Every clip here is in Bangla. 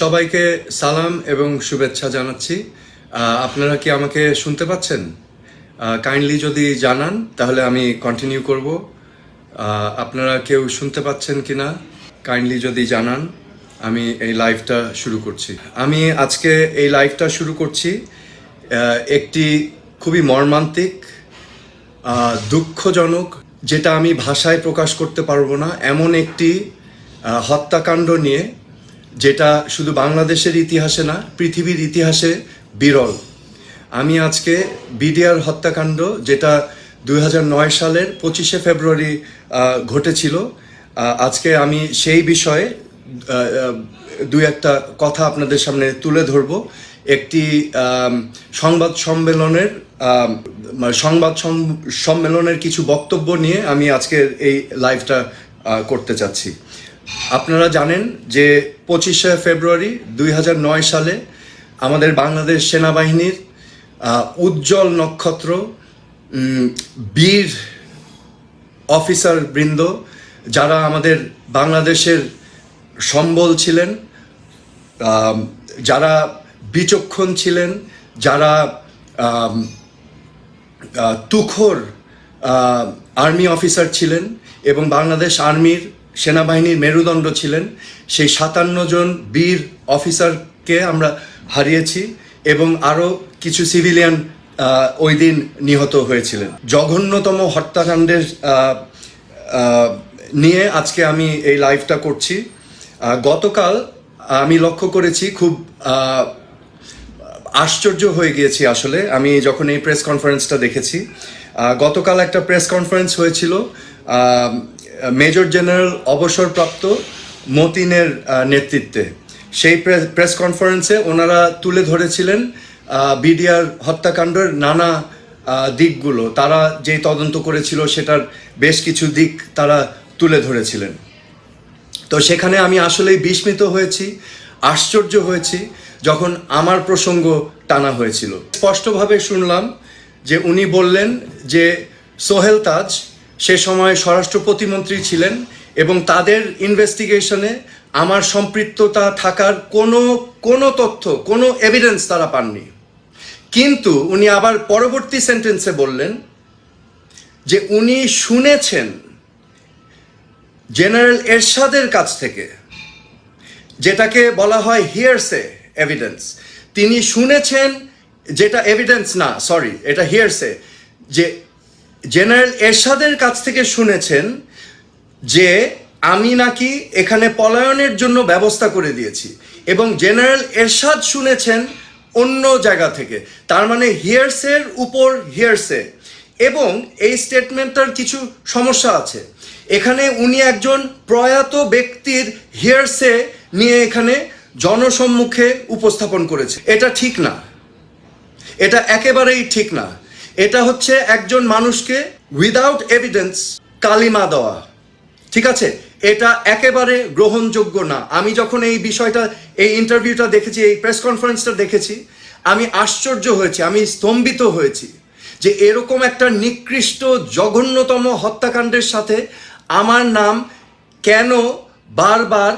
সবাইকে সালাম এবং শুভেচ্ছা জানাচ্ছি। আপনারা কি আমাকে শুনতে পাচ্ছেন? কাইন্ডলি যদি জানান, তাহলে আমি কন্টিনিউ করব। আপনারা কেউ শুনতে পাচ্ছেন কি না কাইন্ডলি যদি জানান, আমি এই লাইভটা শুরু করছি। আমি আজকে এই লাইভটা শুরু করছি একটি খুবই মর্মান্তিক দুঃখজনক, যেটা আমি ভাষায় প্রকাশ করতে পারব না, এমন একটি হত্যাকাণ্ড নিয়ে যেটা শুধু বাংলাদেশের ইতিহাসে না, পৃথিবীর ইতিহাসে বিরল। আমি আজকে বিডিআর হত্যাকাণ্ড, যেটা দু হাজার নয় সালের পঁচিশে ফেব্রুয়ারি ঘটেছিল। আজকে আমি সেই বিষয়ে দুই একটা কথা আপনাদের সামনে তুলে ধরব। একটি সংবাদ সম্মেলনের মানে সংবাদ সম্মেলনের কিছু বক্তব্য নিয়ে আমি আজকের এই লাইভটা করতে চাচ্ছি। আপনারা জানেন যে পঁচিশে ফেব্রুয়ারি দুই হাজার নয় সালে আমাদের বাংলাদেশ সেনাবাহিনীর উজ্জ্বল নক্ষত্র বীর অফিসার বৃন্দ যারা আমাদের বাংলাদেশের সম্বল ছিলেন যারা বিচক্ষণ ছিলেন, যারা তুখোর আর্মি অফিসার ছিলেন এবং বাংলাদেশ আর্মির সেনাবাহিনীর মেরুদণ্ড ছিলেন। সেই সাতান্ন জন বীর অফিসারকে আমরা হারিয়েছি এবং আরও কিছু সিভিলিয়ান ওই দিন নিহত হয়েছিলেন। জঘন্যতম হত্যাকাণ্ডের নিয়ে আজকে আমি এই লাইভটা করছি। গতকাল আমি লক্ষ্য করেছি খুব আশ্চর্য হয়ে গিয়েছি আসলে। আমি যখন এই প্রেস কনফারেন্সটা দেখেছি গতকাল একটা প্রেস কনফারেন্স হয়েছিল মেজর জেনারেল অবসরপ্রাপ্ত মতিনের নেতৃত্বে। সেই প্রেস- কনফারেন্সে ওনারা তুলে ধরেছিলেন বিডিআর হত্যাকাণ্ডের নানা দিকগুলো। তারা যে তদন্ত করেছিল সেটার বেশ কিছু দিক তারা তুলে ধরেছিলেন। তো সেখানে আমি আসলেই বিস্মিত হয়েছি, আশ্চর্য হয়েছি যখন আমার প্রসঙ্গ টানা হয়েছিল। স্পষ্টভাবে শুনলাম যে উনি বললেন যে সোহেল তাজ সে সময় স্বরাষ্ট্র প্রতিমন্ত্রী ছিলেন এবং তাদের ইনভেস্টিগেশনে আমার সম্পৃক্ততা থাকার কোনো কোনো তথ্য, কোনো এভিডেন্স তারা পাননি। কিন্তু উনি আবার পরবর্তী সেন্টেন্সে বললেন যে উনি শুনেছেন জেনারেল এরশাদের কাছ থেকে, যেটাকে বলা হয় হিয়ারসে এভিডেন্স তিনি শুনেছেন যেটা এভিডেন্স না সরি এটা হিয়ারসে যে জেনারেল এরশাদের কাছ থেকে শুনেছেন যে আমি নাকি এখানে পলায়নের জন্য ব্যবস্থা করে দিয়েছি এবং জেনারেল এরশাদ শুনেছেন অন্য জায়গা থেকে। তার মানে হিয়ারসের উপর হিয়ারসে। এবং এই স্টেটমেন্টটার কিছু সমস্যা আছে। এখানে উনি একজন প্রয়াত ব্যক্তির হিয়ারসে নিয়ে এখানে জনসম্মুখে উপস্থাপন করেছে। এটা ঠিক না। এটা একেবারেই ঠিক না। এটা হচ্ছে একজন মানুষকে উইদাউট এভিডেন্স কালিমা দেওয়া। ঠিক আছে? এটা একেবারে গ্রহণযোগ্য না। আমি যখন এই বিষয়টা, এই ইন্টারভিউটা দেখেছি, এই প্রেস কনফারেন্সটা দেখেছি, আমি আশ্চর্য হয়েছি, আমি স্তম্ভিত হয়েছি যে এরকম একটা নিকৃষ্ট, জঘন্যতম হত্যাকাণ্ডের সাথে আমার নাম কেন বারবার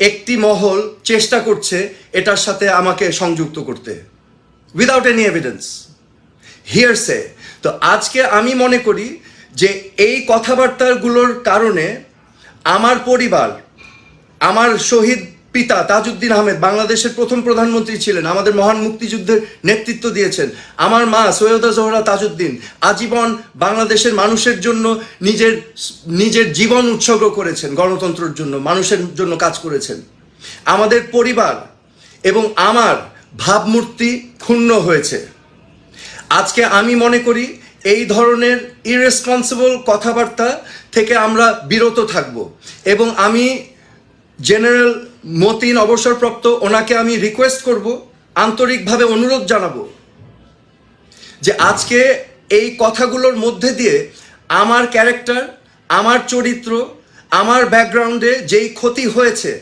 একটি মহল চেষ্টা করছে এটার সাথে আমাকে সংযুক্ত করতে। উইদাউট এনি এভিডেন্স হিয়ারসে তো আজকে আমি মনে করি যে এই কথাবার্তাগুলোর কারণে আমার পরিবার, আমার শহীদ পিতা তাজউদ্দিন আহমেদ বাংলাদেশের প্রথম প্রধানমন্ত্রী ছিলেন, আমাদের মহান মুক্তিযুদ্ধের নেতৃত্ব দিয়েছেন, আমার মা সৈয়দা জোহরা তাজউদ্দিন আজীবন বাংলাদেশের মানুষের জন্য নিজের নিজের জীবন উৎসর্গ করেছেন, গণতন্ত্রের জন্য, মানুষের জন্য কাজ করেছেন। আমাদের পরিবার এবং আমার ভাবমূর্তি ক্ষুণ্ণ হয়েছে। আজকে আমি মনে করি এই ধরনের ইরেসপন্সিবল কথাবার্তা থেকে আমরা বিরত থাকব। এবং আমি জেনারেল মতিন অবসরপ্রাপ্ত, ওনাকে আমি রিকোয়েস্ট করব, আন্তরিকভাবে অনুরোধ জানাব যে আজকে এই কথাগুলোর মধ্যে দিয়ে আমার ক্যারেক্টার আমার চরিত্র, আমার ব্যাকগ্রাউন্ডে যেই ক্ষতি হয়েছে,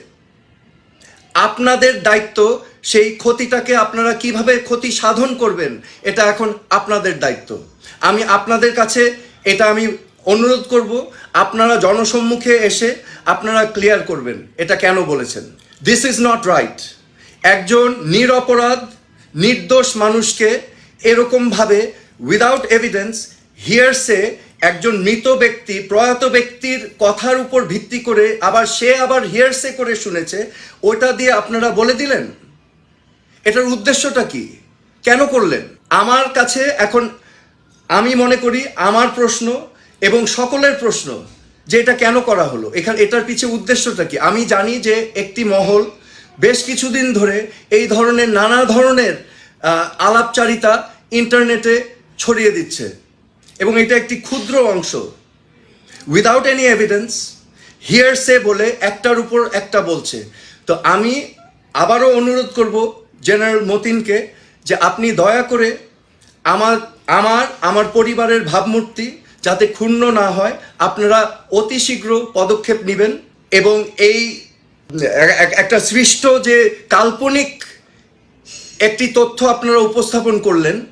আপনাদের দায়িত্ব সেই ক্ষতিটাকে আপনারা কীভাবে ক্ষতি সাধন করবেন, এটা এখন আপনাদের দায়িত্ব। আমি আপনাদের কাছে এটা আমি অনুরোধ করব, আপনারা জনসম্মুখে এসে আপনারা ক্লিয়ার করবেন, এটা কেন বলেছেন। দিস ইজ নট রাইট একজন নিরপরাধ, নির্দোষ মানুষকে এরকমভাবে উইদাউট এভিডেন্স হিয়ারসে একজন মৃত ব্যক্তি, প্রয়াত ব্যক্তির কথার উপর ভিত্তি করে আবার সে আবার হিয়ারসে করে শুনেছে, ওটা দিয়ে আপনারা বলে দিলেন? এটার উদ্দেশ্যটা কি? কেন করলেন? আমার কাছে এখন আমি মনে করি আমার প্রশ্ন এবং সকলের প্রশ্ন যে এটা কেন করা হলো? এখানে, এটার পিছে উদ্দেশ্যটা কি? আমি জানি যে একটি মহল বেশ কিছুদিন ধরে এই ধরনের নানা ধরনের আলাপচারিতা ইন্টারনেটে ছড়িয়ে দিচ্ছে এবং এটা একটি ক্ষুদ্র অংশ। উইদাউট এনি এভিডেন্স হিয়ার সে বলে একটার উপর একটা বলছে। তো আমি আবারও অনুরোধ করব জেনারেল মতিনকে যে আপনি দয়া করে আমার আমার আমার পরিবারের ভাবমূর্তি যাতে ক্ষুণ্ণ না হয়, আপনারা অতি শীঘ্র পদক্ষেপ নেবেন এবং এই এক- এক- একটা সৃষ্ট যে কাল্পনিক একটি তথ্য আপনারা উপস্থাপন করলেন,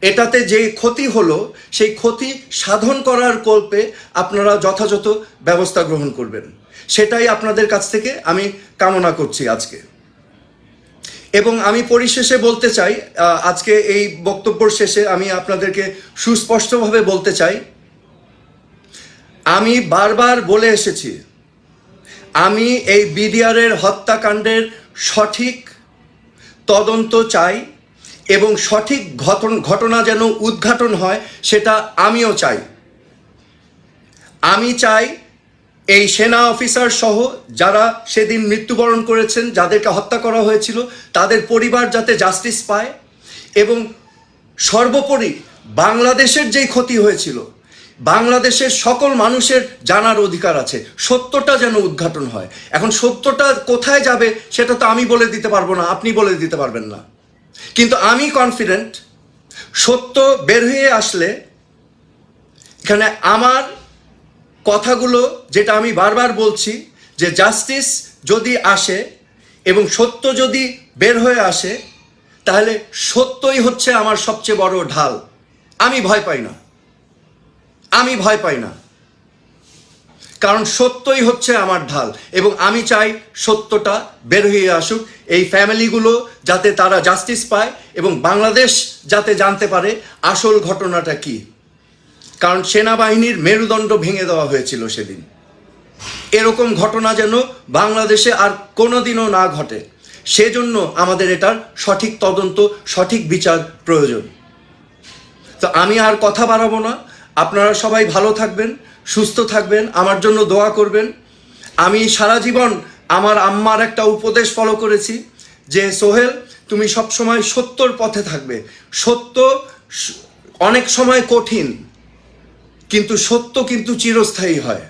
এটাতে যে ক্ষতি হলো, সেই ক্ষতি সাধন করার কল্পে আপনারা যথাযথ ব্যবস্থা গ্রহণ করবেন। সেটাই আপনাদের কাছ থেকে আমি কামনা করছি আজকে। এবং আমি পরিশেষে বলতে চাই আজকে এই বক্তব্যর শেষে আমি আপনাদেরকে সুস্পষ্টভাবে বলতে চাই, আমি বারবার বলে এসেছি, আমি এই বিডিআরের হত্যাকাণ্ডের সঠিক তদন্ত চাই এবং সঠিক ঘটন, ঘটনা যেন উদ্ঘাটন হয় সেটা আমিও চাই। আমি চাই এই সেনা অফিসার সহ যারা সেদিন মৃত্যুবরণ করেছেন, যাদেরকে হত্যা করা হয়েছিল, তাদের পরিবার যাতে জাস্টিস পায় এবং সর্বোপরি বাংলাদেশের যেই ক্ষতি হয়েছিল, বাংলাদেশের সকল মানুষের জানার অধিকার আছে। সত্যটা যেন উদ্ঘাটন হয়। এখন সত্যটা কোথায় যাবে সেটা তো আমি বলে দিতে পারব না, আপনি বলে দিতে পারবেন না। কিন্তু আমি কনফিডেন্ট সত্য বের হয়ে আসলে এখানে আমার কথাগুলো যেটা আমি বারবার বলছি যে জাস্টিস যদি আসে এবং সত্য যদি বের হয়ে আসে, তাহলে সত্যই হচ্ছে আমার সবচেয়ে বড় ঢাল। আমি ভয় পাই না। আমি ভয় পাই না। কারণ সত্যই হচ্ছে আমার ঢাল এবং আমি চাই সত্যটা বের হয়ে আসুক। এই ফ্যামিলিগুলো যাতে তারা জাস্টিস পায় এবং বাংলাদেশ যাতে জানতে পারে আসল ঘটনাটা কি। কারণ সেনাবাহিনীর মেরুদণ্ড ভেঙে দেওয়া হয়েছিল সেদিন। এরকম ঘটনা যেন বাংলাদেশে আর কোনোদিনও না ঘটে, সেজন্য আমাদের এটার সঠিক তদন্ত, সঠিক বিচার প্রয়োজন। তো আমি আর কথা বাড়াবো না, আপনারা সবাই ভালো থাকবেন, সুস্থ থাকবেন, আমার জন্য দোয়া করবেন। আমি সারা জীবন আমার আম্মার একটা উপদেশ ফলো করেছি যে, সোহেল, তুমি সবসময় সত্যর পথে থাকবে। সত্য অনেক সময় কঠিন কিন্তু সত্য কিন্তু চিরস্থায়ী হয়।